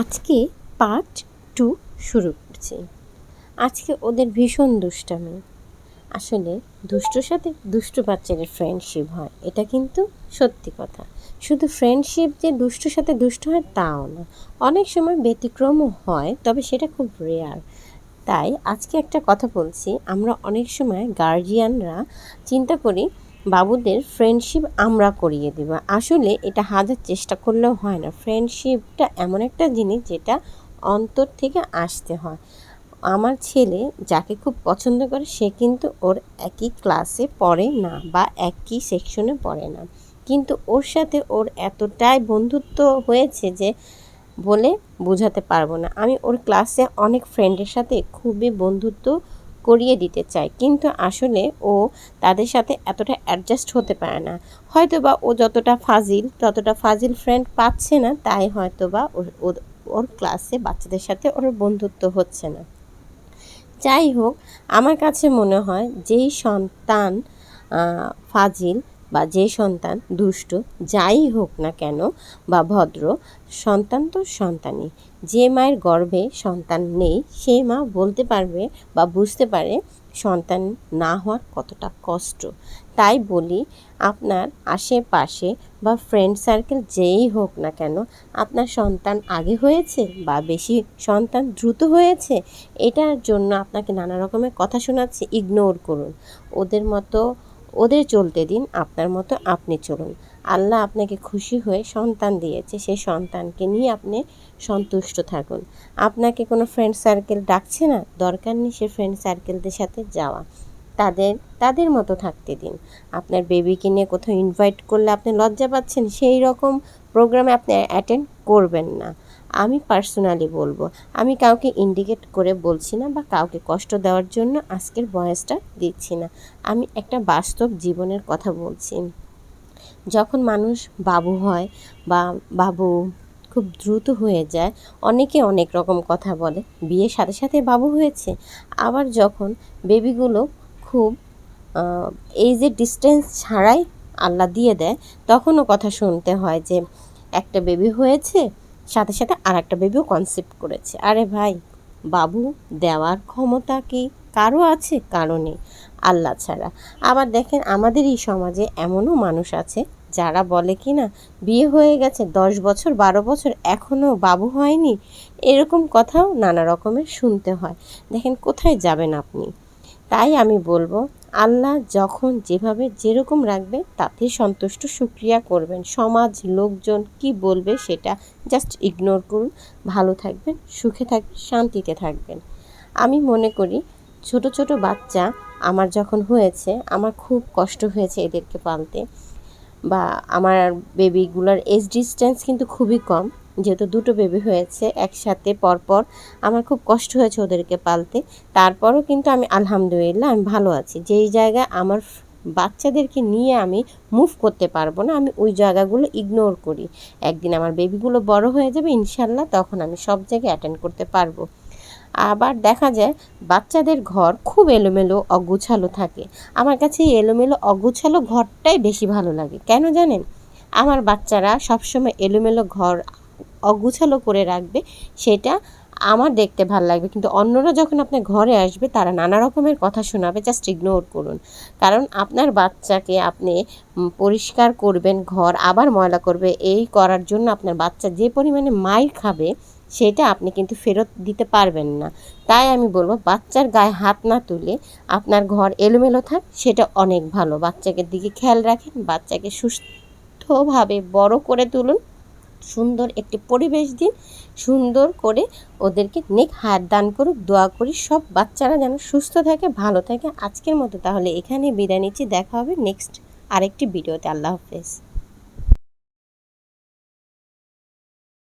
আজকে part two শুরু করছি। আজকে ওদের ভীষণ দুষ্টামি। আসলে দুষ্টুর সাথে দুষ্টু বাচ্চাদের ফ্রেন্ডশিপ হয়, এটা কিন্তু সত্যি কথা। শুধু ফ্রেন্ডশিপ যে দুষ্টুর সাথে দুষ্ট হয় তাও না। অনেক সময় ব্যতিক্রমও হয়, তবে সেটা খুব রেয়ার তাই আজকে একটা কথা বলছি, আমরা অনেক সময় গার্জিয়ানরা চিন্তা করি বাবুদের ফ্রেন্ডশিপ আমরা করিয়ে দেব। আসলে এটা হাজার চেষ্টা করলেও হয় না। ফ্রেন্ডশিপটা এমন একটা জিনিস যেটা অন্তর থেকে আসতে হয়। আমার ছেলে যাকে খুব পছন্দ করে, সে কিন্তু ওর একই ক্লাসে পড়ে না বা একই সেকশনে পড়ে না। কিন্তু ওর সাথে ওর এতটাই বন্ধুত্ব হয়েছে যে বলে বোঝাতে পারব না। আমি ওর ক্লাসে অনেক ফ্রেন্ডের সাথে খুবই বন্ধুত্ব করিয়ে দিতে চায়। কিন্তু আসলে ও তাদের সাথে এতটা অ্যাডজাস্ট হতে পারে না। হয়তো বা ও যতটা ফাজিল, ততটা ফাজিল ফ্রেন্ড পাচ্ছে না, তাই হয়তো বা ওর ক্লাসে বাচ্চাদের সাথে ওর বন্ধুত্ব হচ্ছে না। যাই হোক, আমার কাছে মনে হয় যেই সন্তান ফাজিল বা যে সন্তান দুষ্ট, যাই হোক না কেন, বা ভদ্র, সন্তান তো সন্তানই। যে মায়ের গর্ভে সন্তান নেই, সে মা বলতে পারবে বা বুঝতে পারে সন্তান না হওয়ার কতটা কষ্ট। তাই বলি, আপনার আশেপাশে বা ফ্রেন্ড সার্কেল যেই হোক না কেন, আপনার সন্তান আগে হয়েছে বা বেশি সন্তান দ্রুত হয়েছে, এটার জন্য আপনাকে নানা রকমের কথা শোনাচ্ছে ইগনোর করুন। ওদের মতো ওদের চলতে দিন, আপনার মতো আপনি চলুন। আল্লাহ আপনাকে খুশি হয়ে সন্তান দিয়েছে, সেই সন্তানকে নিয়ে আপনি সন্তুষ্ট থাকুন। আপনাকে কোনো ফ্রেন্ড সার্কেল ডাকছে না, দরকার নেই সে ফ্রেন্ড সার্কেলদের সাথে যাওয়া। তাদের তাদের মতো থাকতে দিন। আপনার বেবিকে নিয়ে কোথাও ইনভাইট করলে আপনি লজ্জা পাচ্ছেন, সেই রকম প্রোগ্রামে আপনি অ্যাটেন্ড করবেন না। আমি পার্সোনালি বলব, আমি কাউকে ইন্ডিকেট করে বলছি না বা কাউকে কষ্ট দেওয়ার জন্য আজকের বয়সটা দিচ্ছি না। আমি একটা বাস্তব জীবনের কথা বলছি। যখন মানুষ বাবু হয় বা বাবু খুব দ্রুত হয়ে যায়, অনেকে অনেক রকম কথা বলে, বিয়ের সাথে সাথে বাবু হয়েছে। আবার যখন বেবিগুলো খুব এই যে ডিস্টেন্স ছাড়াই আল্লাহ দিয়ে দেয়, তখনও কথা শুনতে হয় যে, একটা বেবি হয়েছে সাথে সাথে আর একটা বেবিও কনসেপ্ট করেছে। আরে ভাই, বাবু, দেওয়ার ক্ষমতা কি কারও আছে? কারও নেই। আল্লাহ ছাড়া। আবার দেখেন, আমাদের এই সমাজে এমনও মানুষ আছে যারা বলে কি না, বিয়ে হয়ে গেছে, দশ বছর, বারো বছর এখনও বাবু হয়নি। এরকম কথাও নানা রকমের শুনতে হয়। দেখেন, কোথায় যাবেন আপনি? তাই আমি বলব আল্লাহ যখন যেভাবে যেরকম রাখবে, তাতে সন্তুষ্ট সুক্রিয়া করবেন। সমাজ, লোকজন কি বলবে সেটা জাস্ট ইগনোর করুন। ভালো থাকবেন, সুখে থাকবেন, শান্তিতে থাকবেন। আমি মনে করি, ছোট ছোট বাচ্চা আমার যখন হয়েছে, আমার খুব কষ্ট হয়েছে এদেরকে পালতে। বা আমার বেবিগুলোর এজ ডিস্টেন্স কিন্তু খুবই কম। যেহেতু দুটো বেবি হয়েছে, একসাথে পরপর আমার খুব কষ্ট হয়েছে ওদেরকে পালতে। তারপরও কিন্তু আমি আলহামদুলিল্লাহ আমি ভালো আছি। যেই জায়গায় আমার বাচ্চাদেরকে নিয়ে আমি মুভ করতে পারব না, আমি ওই জায়গাগুলো ইগনোর করি। একদিন আমার বেবিগুলো বড় হয়ে যাবে, ইনশাল্লাহ তখন আমি সব জায়গায় অ্যাটেন্ড করতে পারব। আবার দেখা যায় বাচ্চাদের ঘর খুব এলোমেলো, অগুছালো থাকে। আমার কাছে এই এলোমেলো, অগুছালো ঘরটাই বেশি ভালো লাগে। কেন জানেন? আমার বাচ্চারা সবসময় এলোমেলো ঘর, অগুছালো করে রাখবে, সেটা আমার দেখতে ভালো লাগবে। কিন্তু অন্যরা যখন আপনার ঘরে আসবে, তারা নানা রকমের কথা শোনাবে জাস্ট ইগনোর করুন। কারণ আপনার বাচ্চাকে আপনি পরিষ্কার করবেন, ঘর আবার ময়লা করবে, এই করার জন্য আপনার বাচ্চা যে পরিমাণে মাইর খাবে সেটা আপনি কিন্তু ফেরত দিতে পারবেন না। তাই আমি বলব, বাচ্চার গায়ে হাত না তুলে আপনার ঘর এলোমেলো থাক, সেটা অনেক ভালো। বাচ্চাকে দিকে খেয়াল রাখেন, বাচ্চাকে সুস্থভাবে বড় করে তুলুন, সুন্দর একটি পরিবেশ দিন, সুন্দর করে ওদেরকে নেক হাত দান করুক, দোয়া করি, সব বাচ্চারা যেন সুস্থ থাকে, ভালো থাকে। আজকের মতো তাহলে এখানে বিদায় নিচ্ছি, দেখা হবে নেক্সট আরেকটি ভিডিওতে। আল্লাহ হাফেজ।